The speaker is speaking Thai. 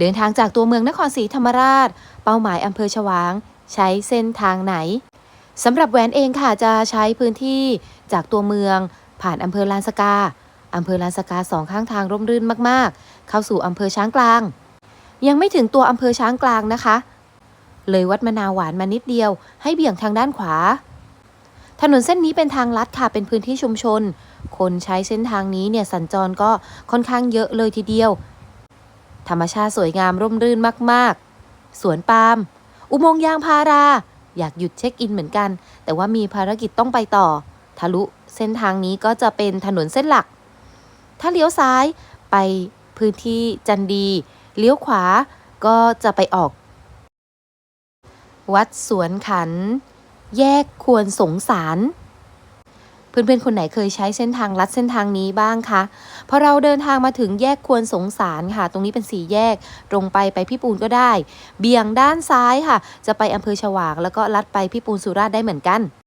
เดินทางจากตัวเมืองนครศรีธรรมราช เป้าหมายอำเภอฉวาง ใช้เส้นทางไหนสำหรับแหวนเองค่ะจะใช้พื้นที่จากตัวเมือง ผ่านอำเภอลานสกาอำเภอลานสกาสองข้างทางร่มรื่นมากๆ เข้าสู่อำเภอช้างกลาง ยังไม่ถึงตัวอำเภอช้างกลางนะคะ เลยวัดมะนาวหวานมานิดเดียว ให้เบี่ยงทางด้านขวา ถนนเส้นนี้เป็นทางลัดค่ะเป็นพื้นที่ชุมชน คนใช้เส้นทางนี้เนี่ยสัญจรก็ค่อนข้างเยอะเลยทีเดียว ธรรมชาติสวยงามร่มรื่นมากๆ สวนปาล์ม อุโมงค์ยางพารา อยากหยุดเช็คอินเหมือนกัน แต่ว่ามีภารกิจต้องไปต่อ ทะลุเส้นทางนี้ก็จะเป็นถนนเส้นหลัก ถ้าเลี้ยวซ้ายไปพื้นที่จันดี เลี้ยวขวาก็จะไปออก วัดสวนขัน แยกควรสงสาร เพื่อนๆ คนไหนเคยใช้เส้นทางลัดเส้นทางนี้บ้างคะพอเราเดินทางมาถึงแยกควรสงสารค่ะ ตรงนี้เป็นสี่แยก ตรงไปไปพี่ปูนก็ได้ เบี่ยงด้านซ้ายค่ะ จะไปอำเภอฉวางแล้วก็ลัดไปพี่ปูนสุราษฎร์ได้เหมือนกัน